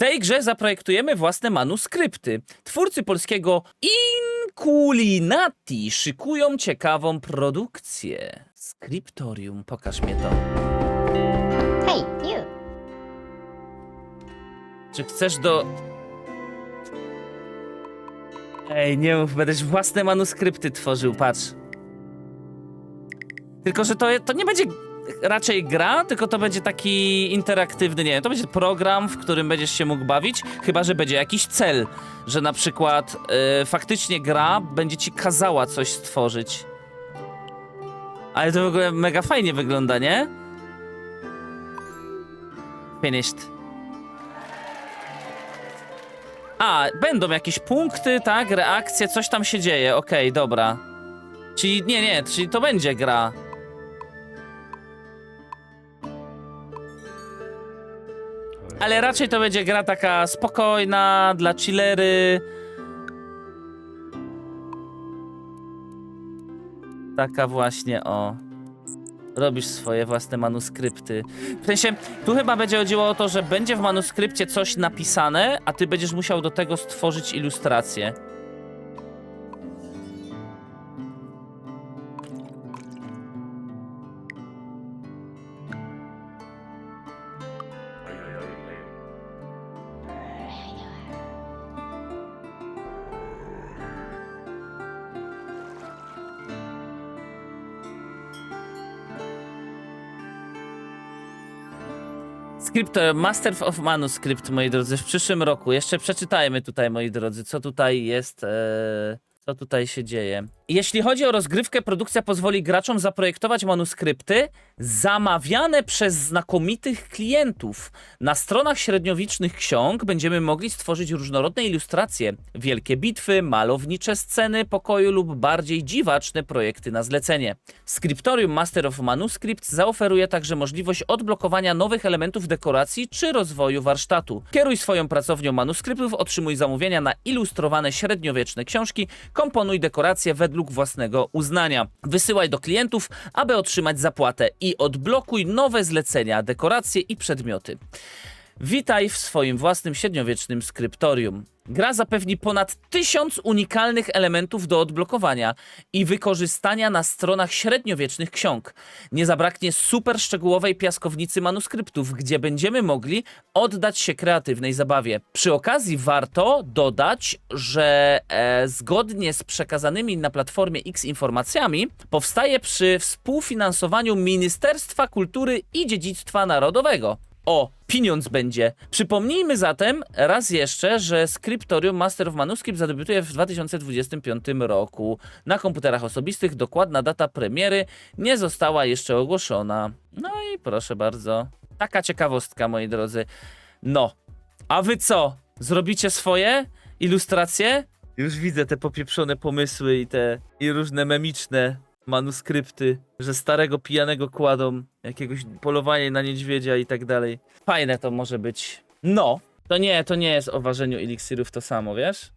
tej grze zaprojektujemy własne manuskrypty. Twórcy polskiego Inculinati szykują ciekawą produkcję. Skryptorium, pokaż mnie to. Hey, you. Czy chcesz do... Ej, nie mów, będziesz własne manuskrypty tworzył, patrz. Tylko, że to, to nie będzie raczej gra, tylko to będzie taki interaktywny, nie wiem, to będzie program, w którym będziesz się mógł bawić, chyba, że będzie jakiś cel, że na przykład y, faktycznie gra będzie ci kazała coś stworzyć. Ale to w ogóle mega fajnie wygląda, nie? Finished. A, będą jakieś punkty, tak? Reakcje, coś tam się dzieje. Okej, dobra. Czyli nie, nie, czyli to będzie gra. Ale raczej to będzie gra taka spokojna, dla chillery. Taka właśnie, o. Robisz swoje własne manuskrypty. W sensie, tu chyba będzie chodziło o to, że będzie w manuskrypcie coś napisane, a ty będziesz musiał do tego stworzyć ilustrację. Skrypt, to Master of Manuscript, moi drodzy, w przyszłym roku. Jeszcze przeczytajmy tutaj, moi drodzy, co tutaj jest, e, co tutaj się dzieje. Jeśli chodzi o rozgrywkę, produkcja pozwoli graczom zaprojektować manuskrypty zamawiane przez znakomitych klientów. Na stronach średniowiecznych ksiąg będziemy mogli stworzyć różnorodne ilustracje, wielkie bitwy, malownicze sceny pokoju lub bardziej dziwaczne projekty na zlecenie. Scriptorium Master of Manuscript zaoferuje także możliwość odblokowania nowych elementów dekoracji czy rozwoju warsztatu. Kieruj swoją pracownią manuskryptów, otrzymuj zamówienia na ilustrowane średniowieczne książki, komponuj dekoracje według własnego uznania. Wysyłaj do klientów, aby otrzymać zapłatę i odblokuj nowe zlecenia, dekoracje i przedmioty. Witaj w swoim własnym średniowiecznym skryptorium. Gra zapewni ponad tysiąc unikalnych elementów do odblokowania i wykorzystania na stronach średniowiecznych ksiąg. Nie zabraknie super szczegółowej piaskownicy manuskryptów, gdzie będziemy mogli oddać się kreatywnej zabawie. Przy okazji warto dodać, że e, zgodnie z przekazanymi na platformie X informacjami, powstaje przy współfinansowaniu Ministerstwa Kultury i Dziedzictwa Narodowego. O, pieniądz będzie. Przypomnijmy zatem raz jeszcze, że Scriptorium Master of Manuscript zadebiutuje w 2025 roku. Na komputerach osobistych dokładna data premiery nie została jeszcze ogłoszona. No i proszę bardzo. Taka ciekawostka, moi drodzy. No, a wy co? Zrobicie swoje ilustracje? Już widzę te popieprzone pomysły i te i różne memiczne manuskrypty, że starego pijanego kładą, jakiegoś polowanie na niedźwiedzia i tak dalej. Fajne to może być. No, to nie, to nie jest o ważeniu eliksirów to samo, wiesz?